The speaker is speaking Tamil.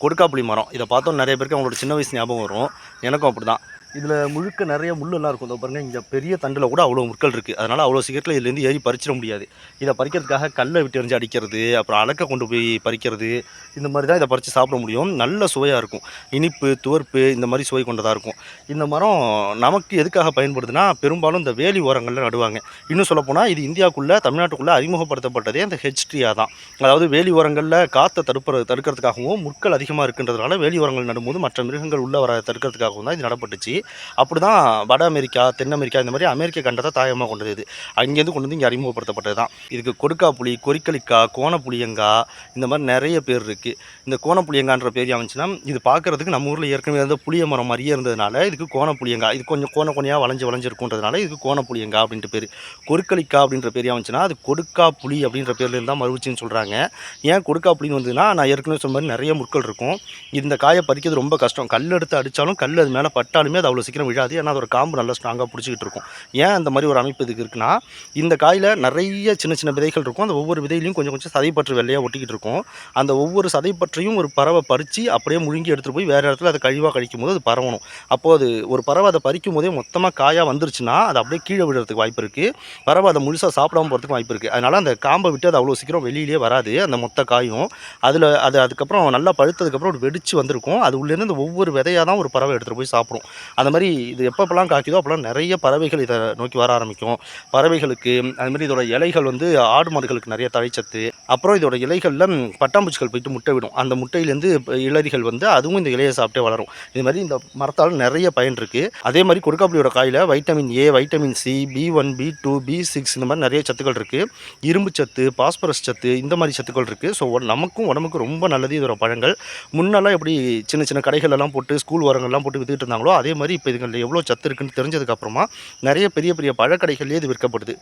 கொடுக்காப்புளி மரம். இதை பார்த்தோம் நிறைய பேருக்கு அவங்களோட சின்ன வயசு ஞாபகம் வரும். எனக்கும் அப்படி தான் இதில் முழுக்க நிறைய முள்ளெல்லாம் இருக்கும். இந்த பாருங்கள் இங்கே பெரிய தண்டில் கூட அவ்வளோ முற்கள் இருக்குது அதனால் அவ்வளோ சீக்கிரத்தில் இதுலேருந்து ஏறி பறிச்சிட முடியாது. இதை பறிக்கிறதுக்காக கல்லை விட்டு எறிஞ்சு அடிக்கிறது அப்புறம் அலக்க கொண்டு போய் பறிக்கிறது இந்த மாதிரி தான் இதை பறித்து சாப்பிட முடியும். நல்ல சுவையாக இருக்கும். இனிப்பு துவர்ப்பு இந்த மாதிரி சுவை கொண்டதாக இருக்கும். இந்த மரம் நமக்கு எதுக்காக பயன்படுதுன்னா பெரும்பாலும் இந்த வேலி ஓரங்களில் நடுவாங்க. இன்னும் சொல்லப்போனால் இது இந்தியாவுக்குள்ளே தமிழ்நாட்டுக்குள்ளே அறிமுகப்படுத்தப்பட்டதே இந்த ஹெச்ட்ரியா தான். அதாவது வேலி ஓரங்களில் காற்றை தடுப்புற தடுக்கிறதுக்காகவும் முட்கள் அதிகமாக இருக்கின்றதுனால வேலி ஓரங்கள் நடும்போது மற்ற மிருகங்கள் உள்ள வர தடுக்கிறதுக்காகவும் தான் இது நடப்பட்டுச்சு. அப்படி தான் வட அமெரிக்கா தென் அமெரிக்கா இந்த மாதிரி அமெரிக்க கண்டத்தை தாயமாக கொண்டது இது அங்கேருந்து கொண்டு வந்து இங்கே அறிமுகப்படுத்தப்பட்டது தான் இதுக்கு கொடுக்கா கொடுக்காப்புளி கொரிக்கலிக்கா கோணப்புளியங்கா இந்த மாதிரி நிறைய பேர் இருக்குது இந்த கோணப்புளியங்கான்ற பேர் அமைச்சுன்னா இது பார்க்குறதுக்கு நம்ம ஊரில் ஏற்கனவே இருந்த புளிய மரம் மாதிரியே இருந்ததுனால இதுக்கு கோணப்புளியங்கா இது கொஞ்சம் கோண கோணையாக வளைஞ்சு வளைஞ்சிருக்குன்றதுனால இதுக்கு கோணப்புளியங்கா அப்படின்ட்டு பேர். கொருக்களிக்கா அப்படின்ற பேர் அமைச்சுன்னா அது கொடுக்கா புளி அப்படின்ற பேரில் இருந்தால் மறுவிச்சின்னு சொல்கிறாங்க ஏன் கொடுக்கா புளின்னு வந்ததுன்னா நான் ஏற்கனவே சொன்ன மாதிரி நிறைய முட்கள் இருக்கும். இந்த காயை பறிக்கிறது ரொம்ப கஷ்டம். கல் எடுத்து அடித்தாலும் கல் அது மேலே பட்டாலுமே அது அவ்வளோ சீக்கிரம் விழாது. ஏன்னா அதோட காம்பு நல்லா ஸ்ட்ராங்காக பிடிச்சிக்கிட்டு இருக்கும். ஏன் அந்த மாதிரி ஒரு அமைப்பு இதுக்கு இருக்குன்னா இந்த காயில் நிறைய சின்ன சின்ன விதைகள் இருக்கும். அந்த ஒவ்வொரு விதையிலையும் கொஞ்சம் கொஞ்சம் சதைப்பற்று வெள்ளையாக ஒட்டிக்கிட்டு இருக்கும். அந்த ஒவ்வொரு சதைப்பற்றையும் ஒரு பறவை பறித்து அப்படியே முழுங்கி எடுத்துகிட்டு போய் வேறு இடத்துல அதை கழிவாக கழிக்கும் போது அது பரவணும். அப்போது அது ஒரு பறவை அதை பறிக்கும் போதே மொத்தமாக காயாக வந்துருச்சுன்னா அது அப்படியே கீழே விழுறதுக்கு வாய்ப்பு இருக்குது பறவை அதை முழுசாக சாப்பிடாம போகிறதுக்கு வாய்ப்பு இருக்குது அதனால் அந்த காம்பை விட்டு அது அவ்வளோ சீக்கிரம் வெளியிலே வராது. அந்த மொத்த காயும். அதில் அது அதுக்கப்புறம் நல்லா பழுத்ததுக்கப்புறம் ஒரு வெடிச்சு வந்திருக்கும். அது உள்ளேருந்து அந்த ஒவ்வொரு விதையாக தான் ஒரு பறவை எடுத்துகிட்டு போய் சாப்பிடும். அந்த மாதிரி இது எப்பப்பெல்லாம் காய்க்குதோ அப்போல்லாம் நிறைய பறவைகள் இதை நோக்கி வர ஆரம்பிக்கும். பறவைகளுக்கு அதுமாதிரி இதோட இலைகள் வந்து ஆடு மாடுகளுக்கு நிறைய தழைச்சத்து அப்புறம் இதோட இலைகளில் பட்டாம்பூச்சிகள் போயிட்டு முட்டை விடும். அந்த முட்டையிலேருந்து இளறிகள் வந்து அதுவும் இந்த இலையை சாப்பிட்டே வளரும். இது மாதிரி இந்த மரத்தால் நிறைய பயன் இருக்குது அதே மாதிரி கொடுக்காப்புளியோட coil vitamin A vitamin C B one B two B six இந்த மாதிரி நிறைய சத்துக்கள் இருக்குது இரும்பு சத்து பாஸ்பரஸ் சத்து இந்த மாதிரி சத்துக்கள் இருக்குது ஸோ நமக்கும் உடம்புக்கும் ரொம்ப நல்லது இதோட பழங்கள். முன்னெல்லாம் எப்படி சின்ன சின்ன கடைகள் எல்லாம் போட்டு ஸ்கூல் உரங்கள்லாம் போட்டு வித்துட்டு இருந்தாங்களோ அதே மாதிரி இப்போ இதுகளில் எவ்வளோ சத்து இருக்குன்னு தெரிஞ்சதுக்கப்புறமா நிறைய பெரிய பெரிய பழக்கடைகள்லேயே இது விற்கப்படுது.